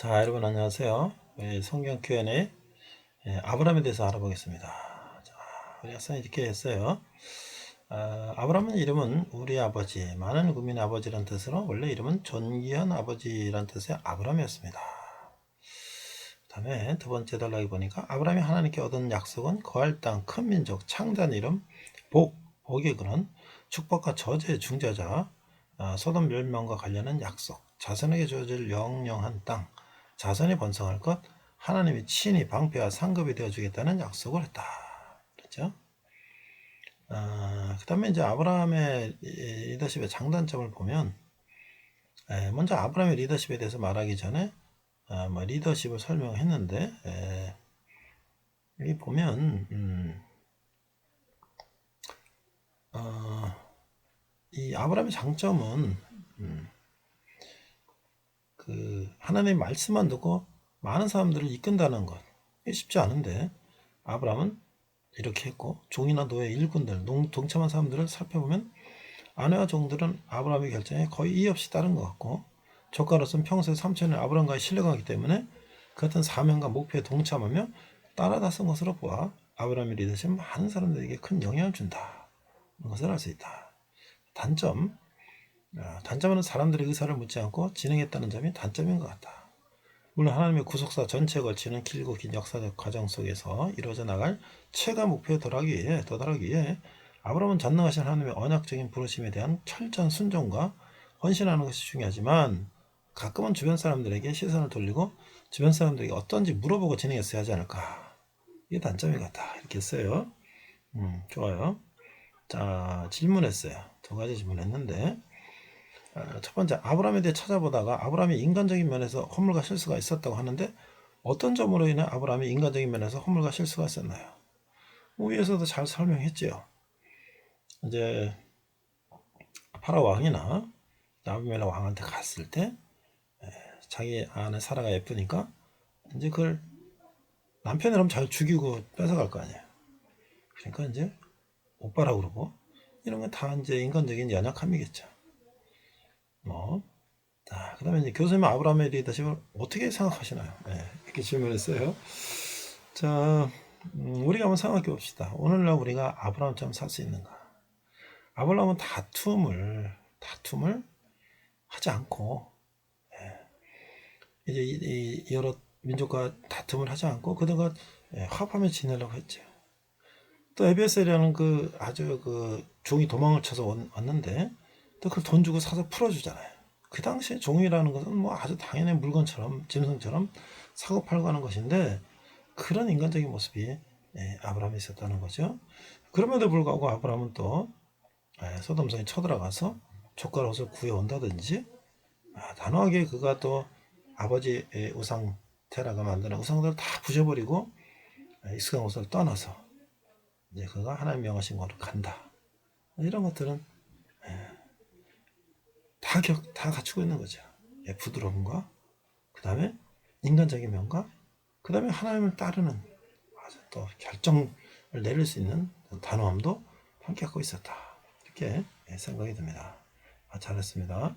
자, 여러분 안녕하세요. 우리 성경 Q&A 예, 아브라함에 대해서 알아보겠습니다. 자, 우리 학생이 이렇게 했어요. 아, 아브라함은 이름은 우리 아버지, 많은 국민의 아버지란 뜻으로 원래 이름은 존귀한 아버지란 뜻의 아브라함이었습니다. 다음에 두 번째 단락에 보니까 아브라함이 하나님께 얻은 약속은 거할 땅, 큰 민족, 창단 이름, 복, 복의 근원, 축복과 저주의 중재자, 아, 소돔 멸망과 관련한 약속, 자손에게 주어질 영영한 땅, 자손이 번성할 것, 하나님이 친히 방패와 상급이 되어주겠다는 약속을 했다. 그렇죠? 아, 그 다음에 이제 아브라함의 이- 리더십의 장단점을 보면, 에, 먼저 아브라함의 리더십에 대해서 말하기 전에, 아, 뭐 리더십을 설명했는데, 에, 여기 보면, 음, 어, 이 아브라함의 장점은, 음, 그 하나님의 말씀만 듣고 많은 사람들을 이끈다는 것. 쉽지 않은데 아브라함은 이렇게 했고 종이나 노예 일꾼들 농- 동참한 사람들을 살펴보면 아내와 종들은 아브라함의 결정에 거의 이의 없이 따른 것 같고 조카로서는 평소에 삼촌의 아브라함과의 신뢰가기 때문에 그 같은 사명과 목표에 동참하며 따라다쓴 것으로 보아 아브라함의 리더십은 많은 사람들에게 큰 영향을 준다 이런 것을 알 수 있다. 단점 아, 단점은 사람들의 의사를 묻지 않고 진행했다는 점이 단점인 것 같다. 물론 하나님의 구속사 전체에 걸치는 길고 긴 역사적 과정 속에서 이루어져 나갈 최가 목표에 도달하기 위해, 도달하기 위해 아브라함은 전능하신 하나님의 언약적인 부르심에 대한 철저한 순종과 헌신하는 것이 중요하지만 가끔은 주변 사람들에게 시선을 돌리고 주변 사람들에게 어떤지 물어보고 진행했어야 하지 않을까. 이게 단점인 것 같다. 이렇게 했어요. 음, 좋아요. 자, 질문했어요. 두 가지 질문했는데 아, 첫 번째 아브라함에 대해 찾아보다가 아브라함이 인간적인 면에서 허물과 실수가 있었다고 하는데 어떤 점으로 인해 아브라함이 인간적인 면에서 허물과 실수가 있었나요? 뭐 위에서도 잘 설명했지요. 이제 파라 왕이나 아비멜라 왕한테 갔을 때 에, 자기 아내 사라가 예쁘니까 이제 그걸 남편이라면 잘 죽이고 뺏어갈 거 아니에요. 그러니까 이제 오빠라고 그러고 이런 건 다 이제 인간적인 연약함이겠죠. 뭐, 자, 그 다음에 이제 교수님 아브라함의 리더십을 어떻게 생각하시나요? 네, 이렇게 질문했어요. 자, 음, 우리가 한번 생각해 봅시다. 오늘날 우리가 아브라함처럼 살 수 있는가? 아브라함은 다툼을, 다툼을 하지 않고, 예, 이제 이, 이 여러 민족과 다툼을 하지 않고 그들과 예, 화합하며 지내려고 했죠. 또 에베스라는 그 아주 그 종이 도망을 쳐서 온- 왔는데 또 그걸 돈 주고 사서 풀어주잖아요. 그 당시에 종이라는 것은 뭐 아주 당연한 물건처럼 짐승처럼 사고 팔고 하는 것인데 그런 인간적인 모습이 예, 아브라함에 있었다는 거죠. 그럼에도 불구하고 아브라함은 또 예, 소돔성에 쳐들어가서 젓가락을 구해온다든지 아, 단호하게 그가 또 아버지의 우상 테라가 만드는 우상들을 다 부셔버리고 예, 익숙한 곳을 떠나서 이제 그가 하나님 명하신 곳으로 간다. 이런 것들은 다, 격, 다 갖추고 있는 거죠. 예, 부드러움과, 그 다음에 인간적인 면과, 그 다음에 하나님을 따르는 아주 또 결정을 내릴 수 있는 단호함도 함께 갖고 있었다. 이렇게 예, 생각이 듭니다. 아, 잘했습니다.